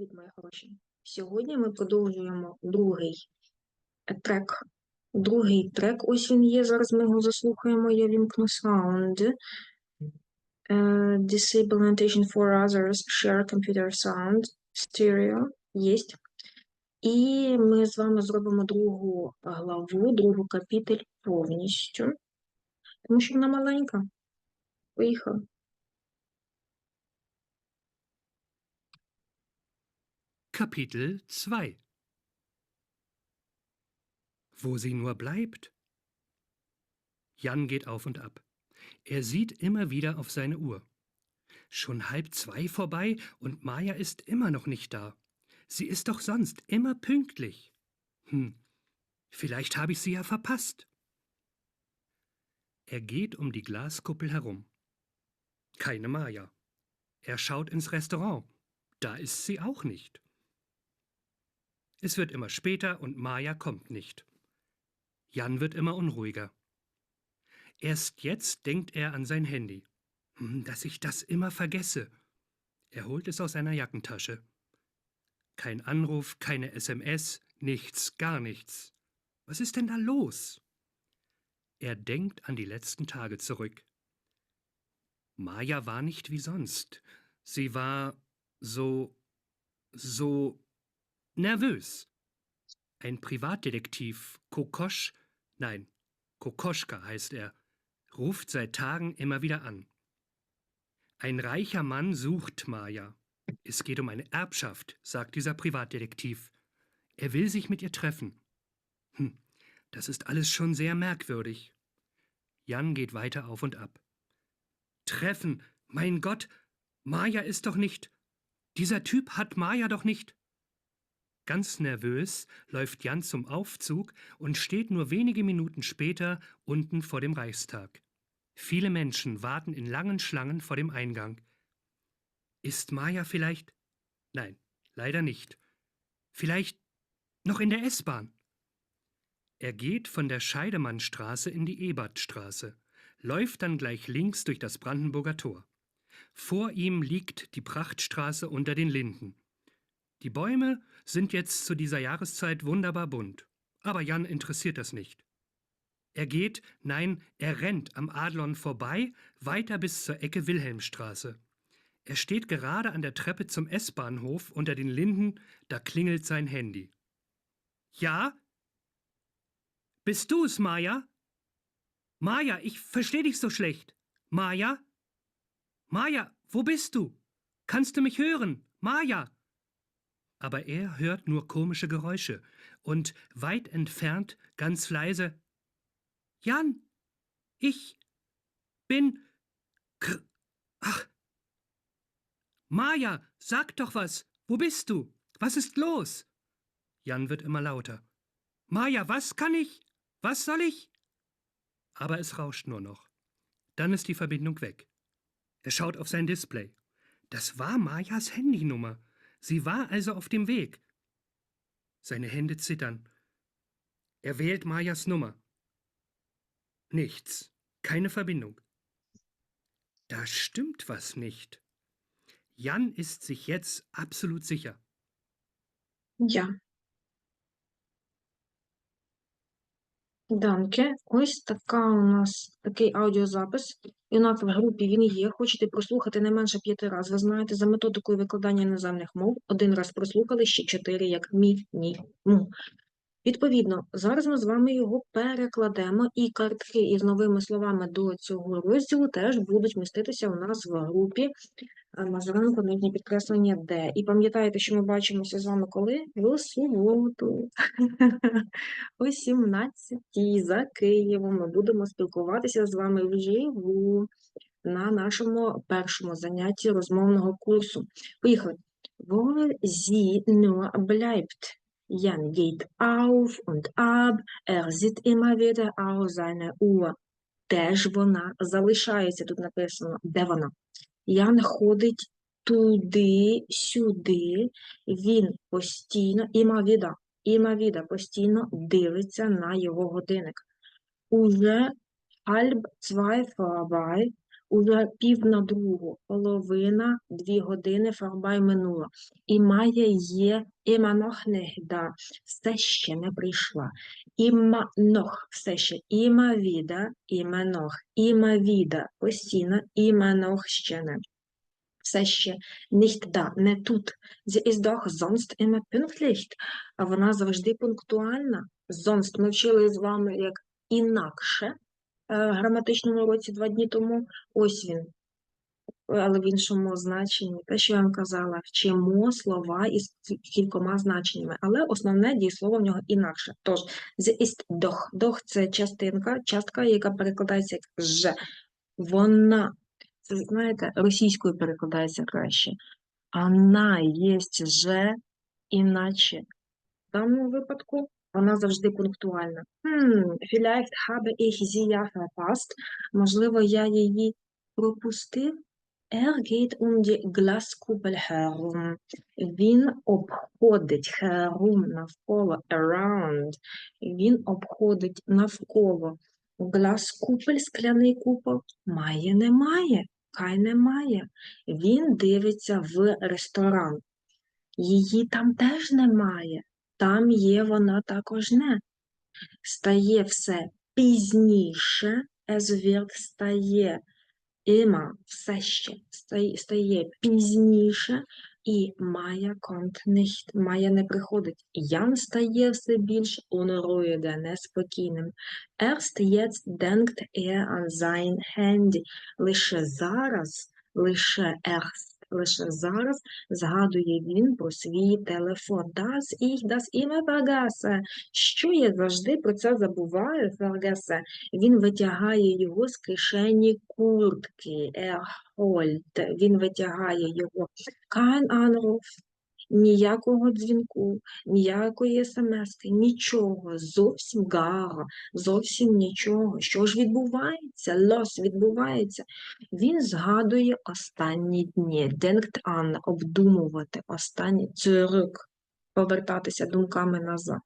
Привіт, мої хороші. Сьогодні ми продовжуємо другий трек. Другий трек. Ось він є. Зараз ми його заслухаємо. Я вімкну sound. Е, Disable annotation for others. Share computer sound. Stereo. Єсть. І ми з вами зробимо другу главу, другу капітель повністю. Тому що вона маленька. Поїхали. Kapitel 2 Wo sie nur bleibt? Jan geht auf und ab. Er sieht immer wieder auf seine Uhr. Schon halb zwei vorbei und Maja ist immer noch nicht da. Sie ist doch sonst immer pünktlich. Hm, vielleicht habe ich sie ja verpasst. Er geht um die Glaskuppel herum. Keine Maja. Er schaut ins Restaurant. Da ist sie auch nicht. Es wird immer später und Maja kommt nicht. Jan wird immer unruhiger. Erst jetzt denkt er an sein Handy. Hm, Dass ich das immer vergesse. Er holt es aus seiner Jackentasche. Kein Anruf, keine SMS, nichts, gar nichts. Was ist denn da los? Er denkt an die letzten Tage zurück. Maja war nicht wie sonst. Sie war so, so nervös. Ein Privatdetektiv, Kokosch, nein, Kokoschka heißt er, ruft seit Tagen immer wieder an. Ein reicher Mann sucht Maja. Es geht um eine Erbschaft, sagt dieser Privatdetektiv. Er will sich mit ihr treffen. Hm, das ist alles schon sehr merkwürdig. Jan geht weiter auf und ab. Treffen, mein Gott, Maja ist doch nicht. Dieser Typ hat Maja doch nicht. Ganz nervös läuft Jan zum Aufzug und steht nur wenige Minuten später unten vor dem Reichstag. Viele Menschen warten in langen Schlangen vor dem Eingang. Ist Maja vielleicht? Nein, leider nicht. Vielleicht noch in der S-Bahn. Er geht von der Scheidemannstraße in die Ebertstraße, läuft dann gleich links durch das Brandenburger Tor. Vor ihm liegt die Prachtstraße unter den Linden. Die Bäume sind jetzt zu dieser Jahreszeit wunderbar bunt. Aber Jan interessiert das nicht. Er geht, nein, er rennt am Adlon vorbei, weiter bis zur Ecke Wilhelmstraße. Er steht gerade an der Treppe zum S-Bahnhof unter den Linden, da klingelt sein Handy. Ja? Bist du es, Maja? Maja, ich verstehe dich so schlecht. Maja? Maja, wo bist du? Kannst du mich hören? Maja? Aber er hört nur komische Geräusche und weit entfernt ganz leise Jan, ich bin Kr Ach. Maja, sag doch was. Wo bist du? Was ist los? Jan wird immer lauter. Maja, was kann ich? Was soll ich? Aber es rauscht nur noch. Dann ist die Verbindung weg. Er schaut auf sein Display. Das war Majas Handynummer. Sie war also auf dem Weg. Seine Hände zittern. Er wählt Majas Nummer. Nichts. Keine Verbindung. Da stimmt was nicht. Jan ist sich jetzt absolut sicher. Я. Данке. Ось така у нас такий аудіозапис. І у нас в групі він є. Хочете прослухати не менше п'яти разів. Ви знаєте, за методикою викладання іноземних мов один раз прослухали, ще чотири як мінімум. Відповідно, зараз ми з вами його перекладемо, і картки із новими словами до цього розділу теж будуть міститися у нас в групі а, Мазуренко, нижнє підкреслення Д. І пам'ятаєте, що ми бачимося з вами коли? В суботу. О 17-й за Києвом ми будемо спілкуватися з вами вживу на нашому першому занятті розмовного курсу. Поїхали. Wo sie nur bleibt. Jan geht auf und ab, er sieht immer wieder auf seine Uhr. Де ж вона залишається? Тут написано, де вона? Ян ходить туди, сюди, він постійно, імавіда, імавіда постійно дивиться на його годинник. Уже halb zwei vorbei Уже пів на другу, половина, дві години фарбай минула. І має є іма нох все ще не прийшла. Іма нох, все ще іма віда, іма нох, іма віда, постійно, іма нох ще не. Все ще nicht da, не тут. Sie ist doch sonst immer. А вона завжди пунктуальна. Sonst ми вчили з вами як інакше граматичному уроці два дні тому. Ось він. Але в іншому значенні. Те, що я вам казала, вчимо слова із кількома значеннями, але основне дієслово в нього інакше. Тож, sie ist doch. Doch – це частинка, частка, яка перекладається як «ж». Вона, це, знаєте, російською перекладається краще. Вона єсть же, іначе. В даному випадку вона завжди пунктуальна. Хм, vielleicht habe ich sie. Можливо, я її пропустив. Er geht um die Glaskuppel herum. Він обходить herum навколо, around. Він обходить навколо. Glaskupel, скляний купол, має, немає. Хай немає. Він дивиться в ресторан. Її там теж немає. Там є вона також не. Стає все пізніше, es wird стає Іма все ще стає, стає пізніше, і Майя kommt nicht, Майя не приходить. Ян стає все більш unruhige, неспокійним. Erst jetzt denkt er an sein Handy. Лише зараз, лише erst, лише зараз згадує він про свій телефон. Das ich das immer vergesse. Що я завжди про це забуваю, vergesse. Він витягає його з кишені куртки, er holt. Він витягає його. Kein Anruf, ніякого дзвінку, ніякої смски, нічого, зовсім гара, зовсім нічого. Що ж відбувається? Лос відбувається. Він згадує останні дні, denkt an, обдумувати останні zurück, повертатися думками назад.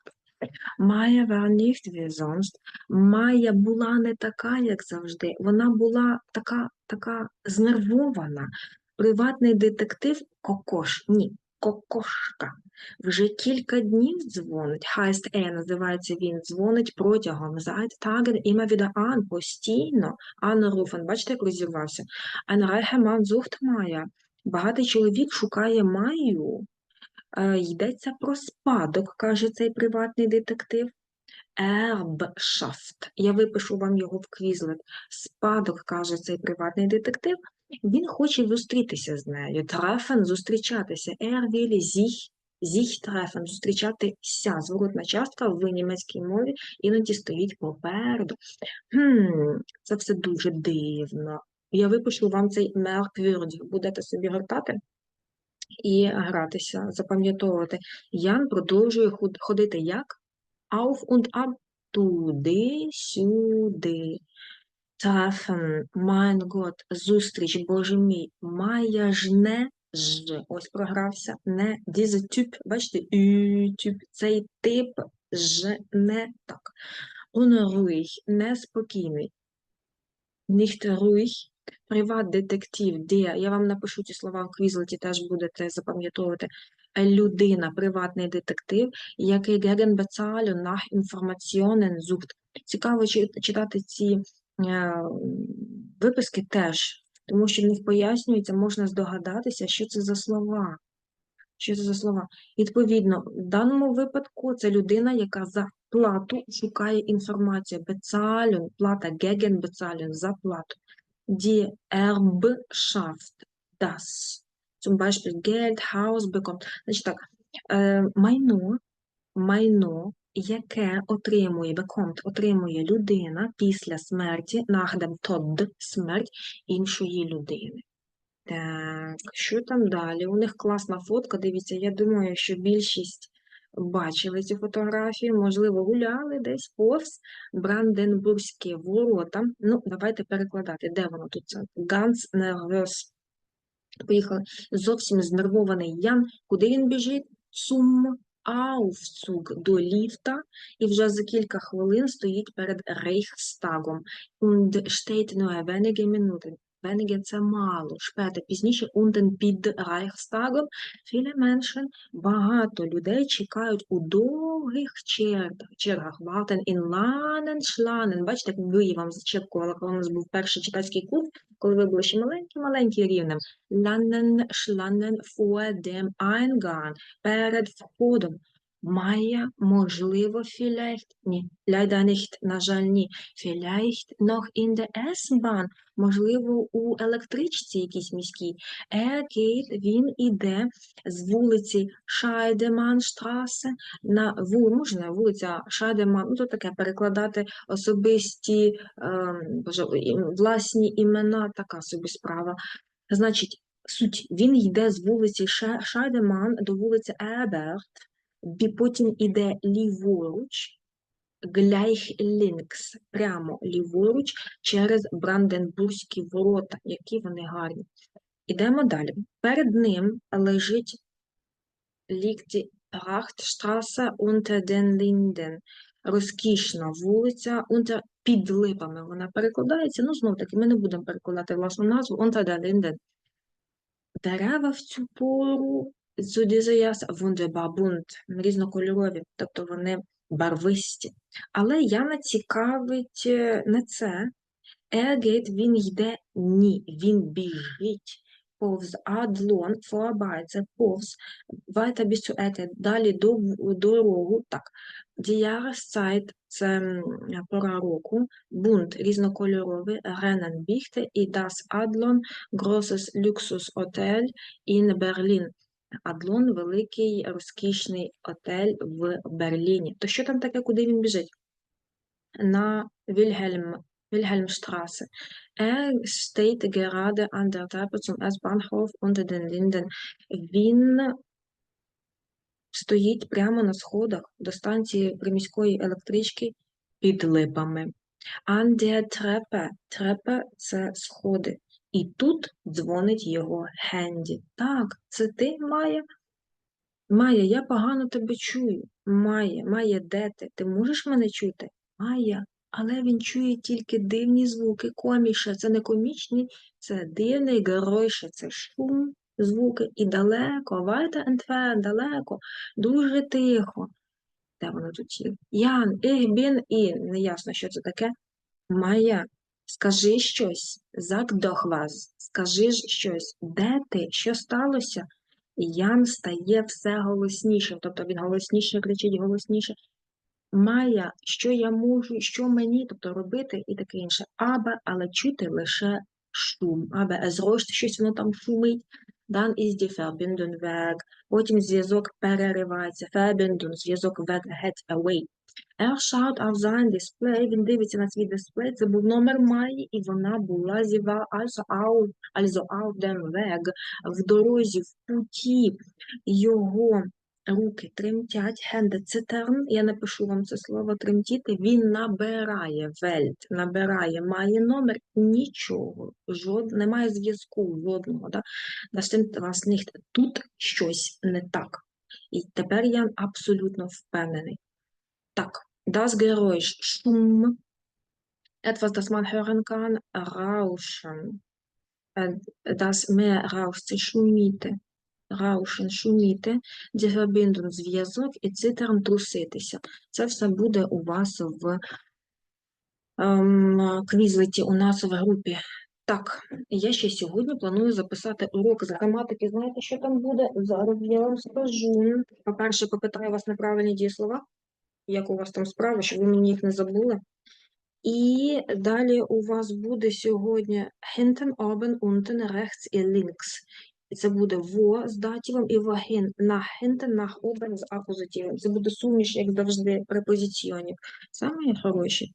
Майя sonst. Майя була не така, як завжди. Вона була така, така знервована. Приватний детектив Кокош. Ні, Кокошка. Вже кілька днів дзвонить. Heißt er, називається він, дзвонить протягом. Seit Tagen immer wieder an, постійно. Anrufen. Бачите, як розірвався. Ein reicher Mann sucht. Багатий чоловік шукає Майю. Е, Йдеться про спадок, каже цей приватний детектив. Erbschaft. Я випишу вам його в квізлет. Спадок, каже цей приватний детектив. Він хоче зустрітися з нею. Treffen – зустрічатися. Er will sich, sich зустрічатися. Зворотна частка в німецькій мові іноді стоїть попереду. Хм, це все дуже дивно. Я випишу вам цей merkwürdig. Будете собі гортати і гратися, запам'ятовувати. Ян продовжує ходити як? Auf und ab. Туди, сюди. Treffen, mein Gott, зустріч, Боже мій. Майя ж не ж. Ось програвся. Не diese Typ, бачите, Ü-Typ, цей тип ж не так. Unruhig, неспокійний. Nicht ruhig, приват-детектив, де, я вам напишу ці слова в квізлеті, теж будете запам'ятовувати. Людина, приватний детектив, який gegen Bezahlung nach Informationen sucht. Цікаво читати ці виписки теж, тому що в них пояснюється, можна здогадатися, що це за слова. Що це за слова? Відповідно, в даному випадку це людина, яка за плату шукає інформацію. Bezahlung, плата, gegen Bezahlung, за плату. Die Erbschaft, das. Zum Beispiel Geld, Haus bekommt. Значить так, е, майно, майно, яке отримує, bekommt, отримує людина після смерті, dem Tod, смерть іншої людини. Так, що там далі? У них класна фотка, дивіться, я думаю, що більшість бачили цю фотографію, можливо, гуляли десь повз Бранденбурзькі ворота. Ну, давайте перекладати, де воно тут? Ганс Nervös. Поїхали. Зовсім знервований Ян. Куди він біжить? Zum Aufzug до ліфта, і вже за кілька хвилин стоїть перед Рейхстагом. Und steht nur wenige Minuten. Wenige – це мало, später – пізніше, unten під Reichstagом viele Menschen – багато людей чекають у довгих чергах, чергах warten in langen Schlangen. Бачите, як ви я вам зачеркувала, коли у нас був перший читацький курс, коли ви були ще маленькі-маленькі рівнем. Langen Schlangen vor dem перед входом. Має, можливо, vielleicht, ні, leider nicht, на жаль, ні, vielleicht noch in der S-Bahn, можливо, у електричці якійсь міській. Er geht, він іде з вулиці Scheidemannstraße на вулицю, можна вулиця Шайдеман, ну то таке перекладати особисті, ем, боже, власні імена, така собі справа. Значить, суть, він йде з вулиці Шайдеман до вулиці Еберт, потім іде ліворуч, gleich links, прямо ліворуч через Бранденбурзькі ворота, які вони гарні. Ідемо далі. Перед ним лежить die Prachtstraße unter den Linden. Розкішна вулиця unter, під липами. Вона перекладається. Ну, знов таки, ми не будемо перекладати власну назву unter den Linden. Дерева в цю пору Jahreszeit wunderbar різнокольорові, тобто вони барвисті. Але Яна цікавить е, не це. Er він йде, ні, він біжить. Повз Адлон, vorbei, це повз, bis далі до дорогу, так. Jahreszeit – це пора року, bunt – різнокольоровий, Rennen – бігти, і das Adlon – großes Luxushotel in Berlin. Адлон – великий розкішний отель в Берліні. То що там таке, куди він біжить? На Вільгельм, Wilhelmstraße. Er steht gerade an der Treppe zum S-Bahnhof unter den Linden. Він стоїть прямо на сходах до станції приміської електрички під липами. An der Treppe. Treppe – це сходи. І тут дзвонить його Хенді. Так, це ти, Майя? Майя, я погано тебе чую. Майя, Майя, де ти? Ти можеш мене чути? Майя, але він чує тільки дивні звуки, коміше. Це не комічний, це дивний, геройше, це шум, звуки. І далеко, weiter entfernt, далеко, дуже тихо. Де воно тут є? Ян, ich bin і неясно, що це таке. Майя, скажи щось, doch was, скажи ж щось, де ти, що сталося? І Ян стає все голоснішим, тобто він голосніше кричить, голосніше. Майя, що я можу, що мені, тобто робити і таке інше. Абе, але чути лише шум. Абе, es щось воно там шумить. Die Verbindung weg. Потім зв'язок переривається. Verbindung, зв'язок weg, head away. Er schaut auf Display, він дивиться на свій дисплей, це був номер Майї, і вона була war also Weg, в дорозі, в путі. Його руки тремтять, Hände zittern, я напишу вам це слово тремтіти, він набирає Welt, набирає, має номер, нічого, жод, немає зв'язку жодного, да? Тут щось не так. І тепер я абсолютно впевнений. Так, das Geräusch, Шум, etwas, das man hören kann, Rauschen, das Meer rauscht, шуміти, Rauschen, шуміти, Verbindung, зв'язок і цитерн труситися. Це все буде у вас в ем, квізлеті у нас в групі. Так, я ще сьогодні планую записати урок з граматики. Знаєте, що там буде? Зараз я вам скажу. По-перше, попитаю вас на правильні дієслова. Як у вас там справи, щоб ви мені їх не забули. І далі у вас буде сьогодні hinten, oben, unten, rechts і links. І це буде во з дативом і wohin. Nach hinten, nach oben з акузативом. Це буде суміш, як завжди, препозиціонів. Саме хороші.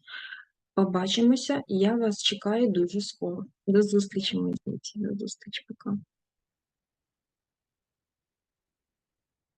Побачимося. Я вас чекаю дуже скоро. До зустрічі, мої діти. До зустрічі. Пока.